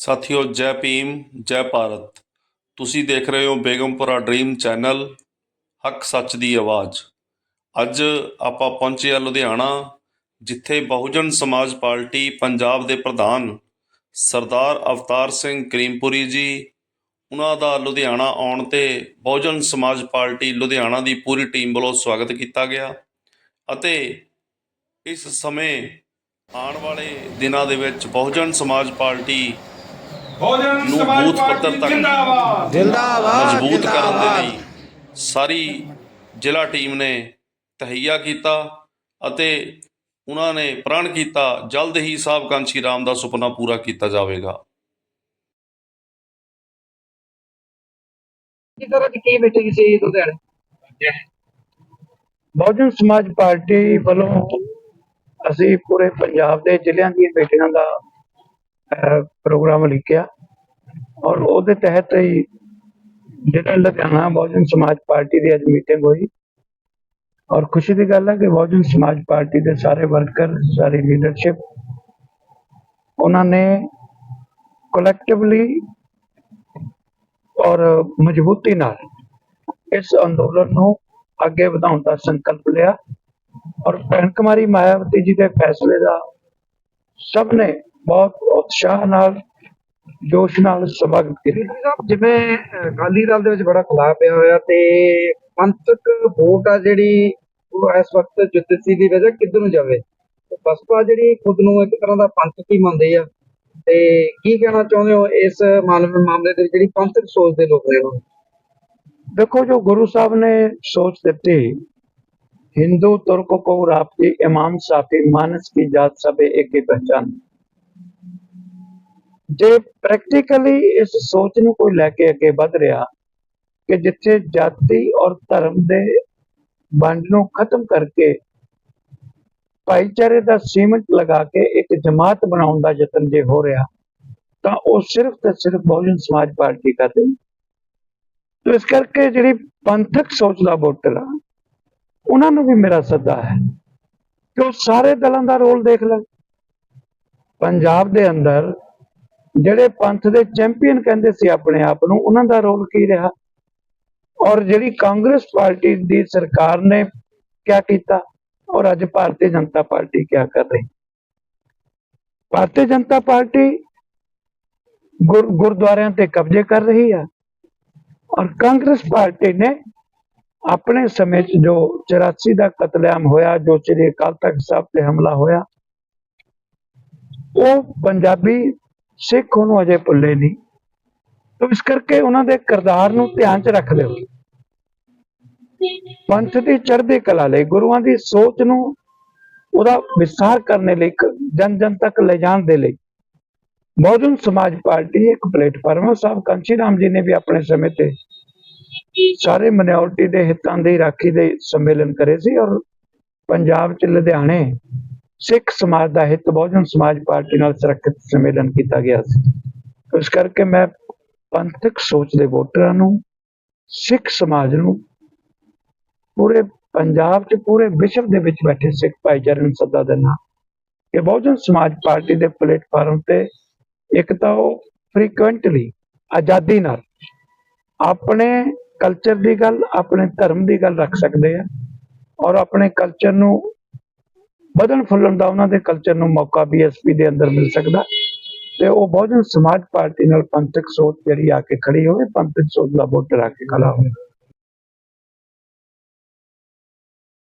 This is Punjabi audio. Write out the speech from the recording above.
ਸਾਥੀਓ, ਜੈ ਭੀਮ, ਜੈ ਭਾਰਤ। ਤੁਸੀਂ ਦੇਖ ਰਹੇ ਹੋ ਬੇਗਮਪੁਰਾ ਡ੍ਰੀਮ ਚੈਨਲ ਹੱਕ ਸੱਚ ਦੀ ਆਵਾਜ਼। ਅੱਜ ਆਪਾਂ ਪਹੁੰਚੇ ਆ ਲੁਧਿਆਣਾ, ਜਿੱਥੇ ਬਹੁਜਨ ਸਮਾਜ ਪਾਰਟੀ ਪੰਜਾਬ ਦੇ ਪ੍ਰਧਾਨ ਸਰਦਾਰ ਅਵਤਾਰ ਸਿੰਘ ਕਰੀਮਪੁਰੀ ਜੀ, ਉਹਨਾਂ ਦਾ ਲੁਧਿਆਣਾ ਆਉਣ ਤੇ ਬਹੁਜਨ ਸਮਾਜ ਪਾਰਟੀ ਲੁਧਿਆਣਾ ਦੀ ਪੂਰੀ ਟੀਮ ਵੱਲੋਂ ਸਵਾਗਤ ਕੀਤਾ ਗਿਆ ਅਤੇ ਇਸ ਸਮੇਂ ਆਉਣ ਵਾਲੇ ਦਿਨਾਂ ਦੇ ਵਿੱਚ ਬਹੁਜਨ ਸਮਾਜ ਪਾਰਟੀ ਭੋਜਨ ਨੂੰ ਸਮਾਜ ਬੂਥ ਪੱਧਰ ਪਾਰਟੀ ਤੱਕ ਜਿੰਦਾਬਾਦ। ਜਿੰਦਾਬਾਦ ਮਜ਼ਬੂਤ ਕਰਨ ਦੇ। ਲਈ ਸਾਰੀ ਜ਼ਿਲ੍ਹਾ ਟੀਮ ਨੇ ਤਹਈਆ ਕੀਤਾ ਅਤੇ ਉਹਨਾਂ ਨੇ ਪ੍ਰਣ ਕੀਤਾ ਜਲਦ ਹੀ ਸਾਹਿਬ ਕਾਂਸ਼ੀ ਰਾਮ ਦਾ ਸੁਪਨਾ ਪੂਰਾ ਕੀਤਾ ਜਾਵੇਗਾ। ਕੀ ਤਰ੍ਹਾਂ ਦੀ ਕੀ ਮੀਟਿੰਗ ਸੀ ਲੁਧਿਆਣੇ? ਬਹੁਜਨ ਸਮਾਜ ਪਾਰਟੀ ਵੱਲੋਂ ਅਸੀਂ ਪੂਰੇ ਪੰਜਾਬ ਦੇ ਜ਼ਿਲ੍ਹਿਆਂ ਦੀਆਂ ਮੀਟਿੰਗਾਂ ਦਾ ਅਹ, ਪ੍ਰੋਗਰਾਮ ਲਿਖਿਆ। ਔਰ ਉਹਦੇ ਤਹਿਤ ਹੀ ਜਿਹੜਾ ਲੁਧਿਆਣਾ ਬਹੁਜਨ ਸਮਾਜ ਪਾਰਟੀ ਦੀ ਅੱਜ ਮੀਟਿੰਗ ਹੋਈ। ਔਰ ਖੁਸ਼ੀ ਦੀ ਗੱਲ ਹੈ ਕਿ ਬਹੁਜਨ ਸਮਾਜ ਪਾਰਟੀ ਦੇ ਸਾਰੇ ਵਰਕਰ ਸਾਰੀ ਲੀਡਰਸ਼ਿਪ ਉਹਨਾਂ ਨੇ ਕਲੈਕਟਿਵਲੀ ਔਰ ਮਜ਼ਬੂਤੀ ਨਾਲ ਇਸ ਅੰਦੋਲਨ ਨੂੰ ਅੱਗੇ ਵਧਾਉਣ ਦਾ ਸੰਕਲਪ ਲਿਆ। ਔਰ ਭੈਣ ਕੁਮਾਰੀ ਮਾਇਆਵਤੀ ਜੀ ਦੇ ਫੈਸਲੇ ਦਾ ਸਭ ਨੇ ਬਹੁਤ ਉਤਸ਼ਾਹ ਨਾਲ ਜੋਸ਼ ਨਾਲ ਸਵਾਗਤ ਕੀਤਾ ਬੀਬੀ ਸਾਹਿਬ ਜਿਵੇਂ ਅਹ, ਅਕਾਲੀ ਦਲ ਦੇ ਵਿੱਚ ਬੜਾ ਖਲਾਅ ਪਿਆ ਹੋਇਆ ਤੇ ਪੰਥਕ ਵੋਟ ਆ ਜਿਹੜੀ ਉਹ ਇਸ ਵਕਤ ਜੁੱਤਸੀ ਦੀ ਵਜ੍ਹਾ ਕਿੱਧਰ ਨੂੰ ਜਾਵੇ ਤੇ ਬਸਪਾ ਜਿਹੜੀ ਖੁਦ ਨੂੰ ਇੱਕ ਤਰ੍ਹਾਂ ਦਾ ਪੰਥਕ ਹੀ ਮੰਨਦੇ ਆ ਤੇ ਕੀ ਕਹਿਣਾ ਚਾਹੁੰਦੇ ਹੋ ਇਸ ਮਾਮਲੇ ਮਾਮਲੇ ਦੇ ਵਿੱਚ ਜਿਹੜੀ ਪੰਥਕ ਸੋਚ ਦੇ ਲੋਕ ਨੇ ਉਹ देखो जो गुरु साहब ने सोच देती हिंदू तुर्क पौर आपकी इमाम साफी मानस की जात सब एक ही पहचान ਜੇ ਪ੍ਰੈਕਟੀਕਲੀ ਇਸ ਸੋਚ ਨੂੰ ਕੋਈ ਲੈ ਕੇ ਅੱਗੇ ਵਧ ਰਿਹਾ ਕਿ ਜਿੱਥੇ ਜਾਤੀ ਔਰ ਧਰਮ ਦੇ ਵੰਡ ਨੂੰ ਖਤਮ ਕਰਕੇ ਭਾਈਚਾਰੇ ਦਾ ਸੀਮਤ ਲਗਾ ਕੇ ਇੱਕ ਜਮਾਤ ਬਣਾਉਣ ਦਾ ਯਤਨ ਜੇ ਹੋ ਰਿਹਾ, ਤਾਂ ਉਹ ਸਿਰਫ ਤੇ ਸਿਰਫ ਬਹੁਜਨ ਸਮਾਜ ਪਾਰਟੀ ਕਰਦੇ ਨੇ ਇਸ ਕਰਕੇ ਜਿਹੜੀ ਪੰਥਕ ਸੋਚ ਦਾ ਵੋਟਰ ਆ, ਉਹਨਾਂ ਨੂੰ ਵੀ ਮੇਰਾ ਸੱਦਾ ਹੈ ਕਿ ਉਹ ਸਾਰੇ ਦਲਾਂ ਦਾ ਰੋਲ ਦੇਖ ਲੈਣ ਪੰਜਾਬ ਦੇ ਅੰਦਰ ਜਿਹੜੇ ਪੰਥ ਦੇ ਚੈਂਪੀਅਨ ਕਹਿੰਦੇ ਸੀ ਆਪਣੇ ਆਪ ਨੂੰ, ਉਹਨਾਂ ਦਾ ਰੋਲ ਕੀ ਰਿਹਾ? ਔਰ ਜਿਹੜੀ ਕਾਂਗਰਸ ਪਾਰਟੀ ਦੀ ਸਰਕਾਰ ਨੇ ਕਿਆ ਕੀਤਾ? ਔਰ ਅੱਜ ਭਾਰਤੀ ਜਨਤਾ ਪਾਰਟੀ ਕਿਆ ਕਰ ਰਹੀ? ਭਾਰਤੀ ਜਨਤਾ ਪਾਰਟੀ ਗੁਰ, ਗੁਰਦੁਆਰਿਆਂ ਤੇ ਕਬਜ਼ੇ ਕਰ ਰਹੀ ਆ। ਔਰ ਕਾਂਗਰਸ ਪਾਰਟੀ ਨੇ ਆਪਣੇ ਸਮੇਂ 'ਚ ਜੋ 84 ਦਾ ਕਤਲੇਆਮ ਹੋਇਆ, ਜੋ ਸ੍ਰੀ ਅਕਾਲ ਤਖਤ ਸਾਹਿਬ ਤੇ ਹਮਲਾ ਹੋਇਆ, ਉਹ ਪੰਜਾਬੀ ਸਿੱਖ ਉਹਨੂੰ ਅਜੇ ਭੁੱਲੇ ਨਹੀਂ। ਤੋ ਇਸ ਕਰਕੇ ਉਹਨਾਂ ਦੇ ਕਿਰਦਾਰ ਨੂੰ ਧਿਆਨ 'ਚ ਰੱਖਦੇ ਹੋਏ ਪੰਥ ਦੀ ਚੜ੍ਹਦੀ ਕਲਾ ਲਈ, ਗੁਰੂਆਂ ਦੀ ਸੋਚ ਨੂੰ ਉਹਦਾ ਵਿਸਥਾਰ ਕਰਨ ਲਈ ਜਨ ਜਨ ਤੱਕ ਲੈ ਜਾਣ ਦੇ ਲਈ। ਬਹੁਜਨ ਸਮਾਜ ਪਾਰਟੀ ਇੱਕ ਪਲੇਟਫਾਰਮ ਹੈ ਸਾਹਿਬ ਕਾਂਸ਼ੀ ਰਾਮ ਜੀ ਨੇ ਵੀ ਆਪਣੇ ਸਮੇਂ ਤੇ ਸਾਰੇ ਮਿਨੋਰਟੀ ਦੇ ਹਿੱਤਾਂ ਦੀ ਰਾਖੀ ਦੇ ਸੰਮੇਲਨ ਕਰੇ ਸੀ ਔਰ ਪੰਜਾਬ ਚ ਲੁਧਿਆਣੇ ਸਿੱਖ ਸਮਾਜ ਦਾ ਹਿੱਤ ਬਹੁਜਨ ਸਮਾਜ ਪਾਰਟੀ ਨਾਲ ਸੁਰੱਖਿਅਤ ਸੰਮੇਲਨ ਕੀਤਾ ਗਿਆ ਸੀ। ਇਸ ਕਰਕੇ ਮੈਂ ਪੰਥਕ ਸੋਚ ਦੇ ਵੋਟਰਾਂ ਨੂੰ, ਸਿੱਖ ਸਮਾਜ ਨੂੰ, ਪੂਰੇ ਪੰਜਾਬ ਚ ਪੂਰੇ ਵਿਸ਼ਵ ਦੇ ਵਿੱਚ ਬੈਠੇ ਸਿੱਖ ਭਾਈਚਾਰੇ ਨੂੰ ਸੱਦਾ ਦਿੰਦਾ ਕਿ ਬਹੁਜਨ ਸਮਾਜ ਪਾਰਟੀ ਦੇ ਪਲੇਟਫਾਰਮ ਤੇ ਇੱਕ ਤਾਂ ਉਹ ਫ੍ਰੀਕੁਐਂਟਲੀ ਆਜ਼ਾਦੀ ਨਾਲ ਆਪਣੇ ਕਲਚਰ ਦੀ ਗੱਲ, ਆਪਣੇ ਧਰਮ ਦੀ ਗੱਲ ਰੱਖ ਸਕਦੇ ਆ ਔਰ ਆਪਣੇ ਕਲਚਰ ਨੂੰ ਵਧਣ ਫੁੱਲਣ ਦਾ ਉਹਨਾਂ ਦੇ ਕਲਚਰ ਨੂੰ ਮੌਕਾ ਬੀਐਸਪੀ ਦੇ ਅੰਦਰ ਮਿਲ ਸਕਦਾ ਤੇ ਉਹ ਬਹੁਜਨ ਸਮਾਜ ਪਾਰਟੀ ਨਾਲ ਪੰਥਕ ਸੋਚ ਜਿਹੜੀ ਆ ਕੇ ਖੜੀ ਹੋਵੇ, ਪੰਥਕ ਸੋਚ ਦਾ ਵੋਟਰ ਆ ਕੇ ਖੜਾ ਹੋਵੇ।